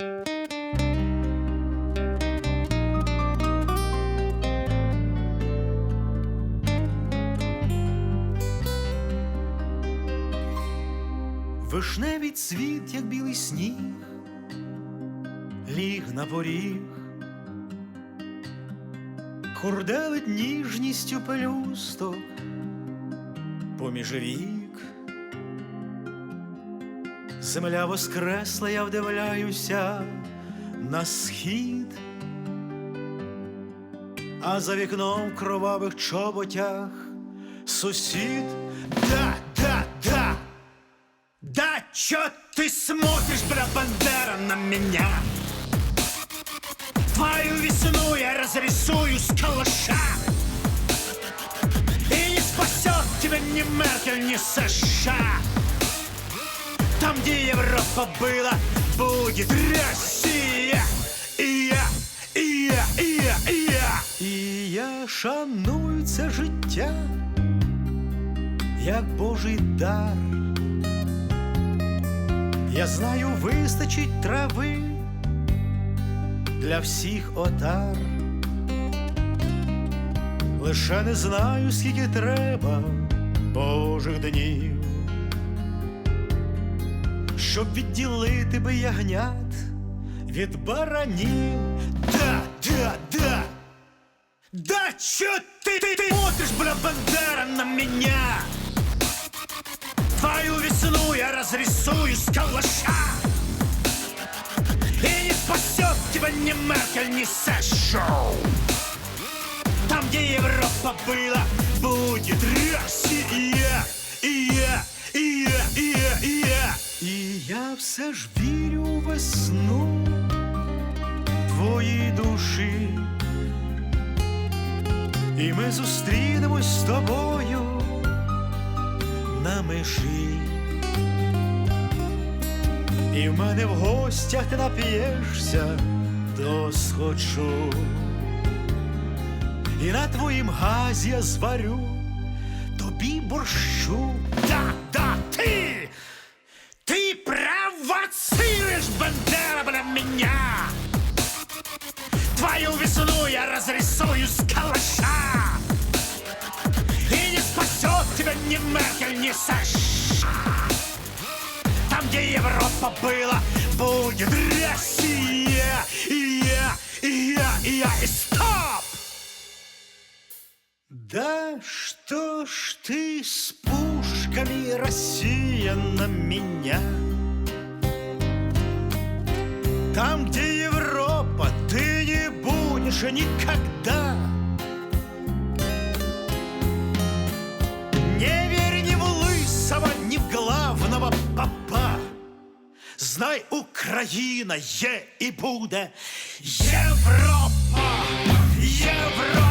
Вишневий цвіт, як білий сніг, ліг на поріг, Хурделить ніжністю пелюсток поміж рік. Земля воскресла, я вдивляюся на схід, а за вікном в кровавих чоботях сусід. Да, да, да! Да, чё ты смотришь, бля, Бандера, на меня? Твою весну я разрисую с калаша И не спасет тебя ни Меркель, ни США Там, где Европа была, будет Россия. І я, і я, і я, і я. І я шаную життя Як Божий дар. Я знаю, вистачить трави для всіх отар. Лише не знаю, скільки треба Божих днів, щоб відділити би ягнят від баранів. Да, да, да. Да, чё ты, ты, ты смотришь, бля, Бандера, на меня? Твою весну я разрисую с калаша И не спасет тебя ни Меркель, ни США Там, где Европа была, будет Россия И я, и я, и я, и я і я все ж вірю у весну твоїй душі І ми зустрінемось з тобою на межі. І в мене в гостях ти нап'єшся до схочу. І на твоїм газі я зварю тобі борщу. Да, разрисую с калаша! И не спасет тебя ни Меркель, ни США Там, где Европа была, будет Россия И я, и я, и я, и стоп! Да что ж ты с пушками, Россия, на меня? Там, будешь никогда Не верь ни в лысого, ни в главного папа Знай, Україна є і буде Європа! Європа!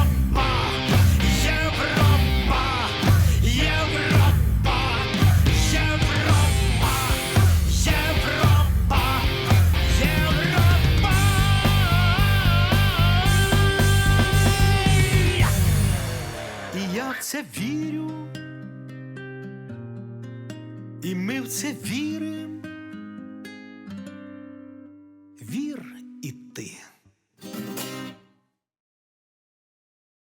І я в це вірю, і ми в це віримо.